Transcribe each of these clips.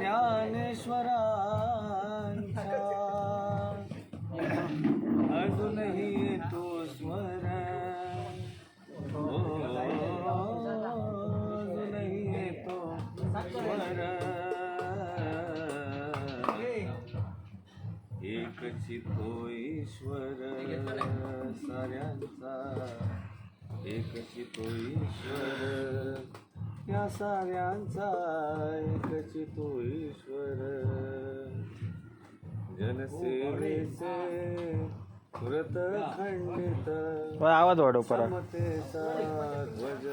ज्ञानेश्वरांचा. अजूनही तो स्वर हो, अजूनही तो स्वर एकची तो ईश्वर साऱ्यांचा. एकची तो ईश्वर या साऱ्यांचा एकची तो ईश्वर. जनसेवेचे व्रत खंडित आवाज वाढव परा समतेचा ध्वज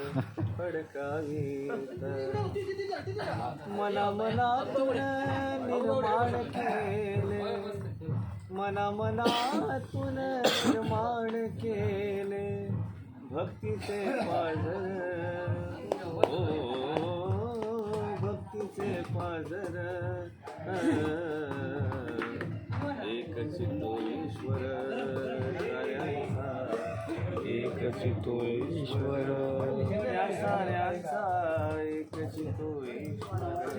फडकावीत. मना मनातून निर्माण केले. मना मनातून निर्माण केले. भक्तीचे पाजर भक्तीचे एक एकच तो ईश्वर साऱ्यांचा एकच ईश्वर ईश्वर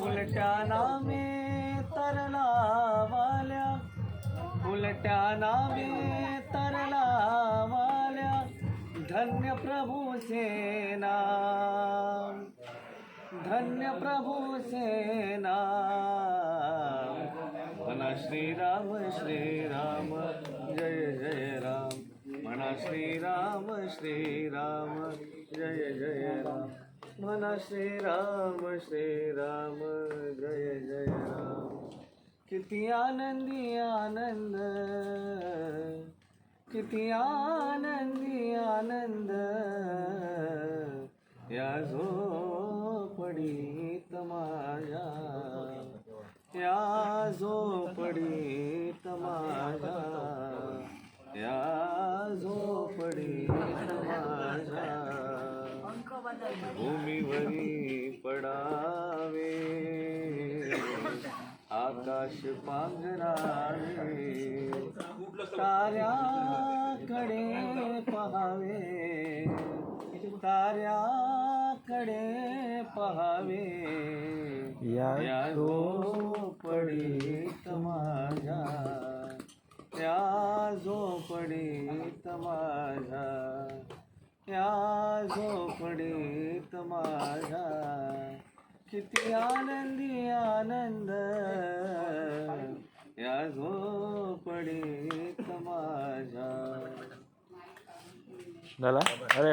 उलट्या नामे तरला वाल्या उलट्या नामे तरला वाल्या धन्य प्रभू सेना धन्य प्रभु सेना। म्हणा श्रीराम श्रीराम जय जय राम। म्हणा श्रीराम श्रीराम जय जय राम। म्हणा श्रीराम श्रीराम जय जय राम। किती आनंदी आनंद किती आनंदी आनंद। या झो भूमीवरी पडावे. आकाश पांघरावे. ताऱ्याकडे पहावे. ताऱ्याकडे पहावे. या झोपडीत माझ्या. या झोपडीत माझ्या. झोपडीत माझा किती आनंदी आनंद. या झोपडीत माझा झाला अरे.